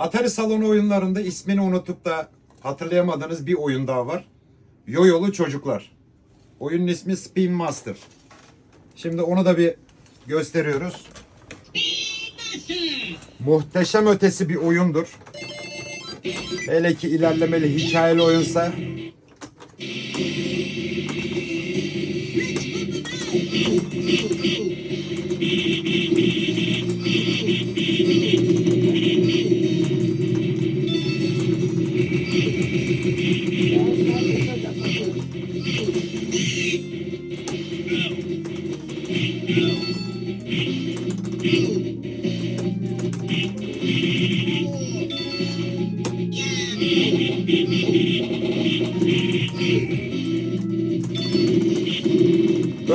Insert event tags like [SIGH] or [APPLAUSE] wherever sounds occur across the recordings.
Atari salonu oyunlarında ismini unutup da hatırlayamadığınız bir oyun daha var. Yoyolu Çocuklar. Oyunun ismi Spin Master. Şimdi onu da bir gösteriyoruz. Muhteşem ötesi bir oyundur. Hele ki ilerlemeli hikayeli oyunsa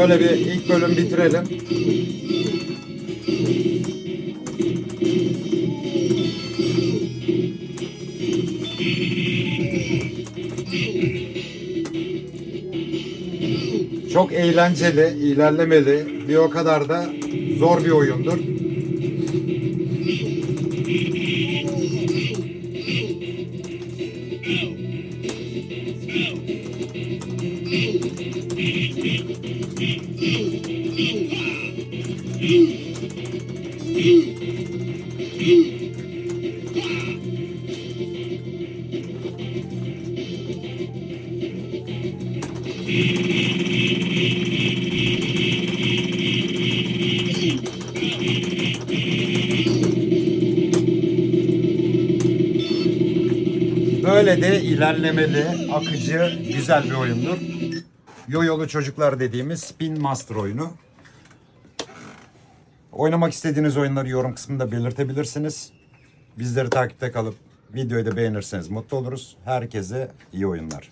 böyle bir ilk bölüm bitirelim. Çok eğlenceli, ilerlemeli, bir o kadar da zor bir oyundur. [LAUGHS] Böyle de ilerlemeli, akıcı, güzel bir oyundur. Yoyolu Çocuklar dediğimiz Spin Master oyunu. Oynamak istediğiniz oyunları yorum kısmında belirtebilirsiniz. Bizleri takipte kalıp videoyu da beğenirseniz mutlu oluruz. Herkese iyi oyunlar.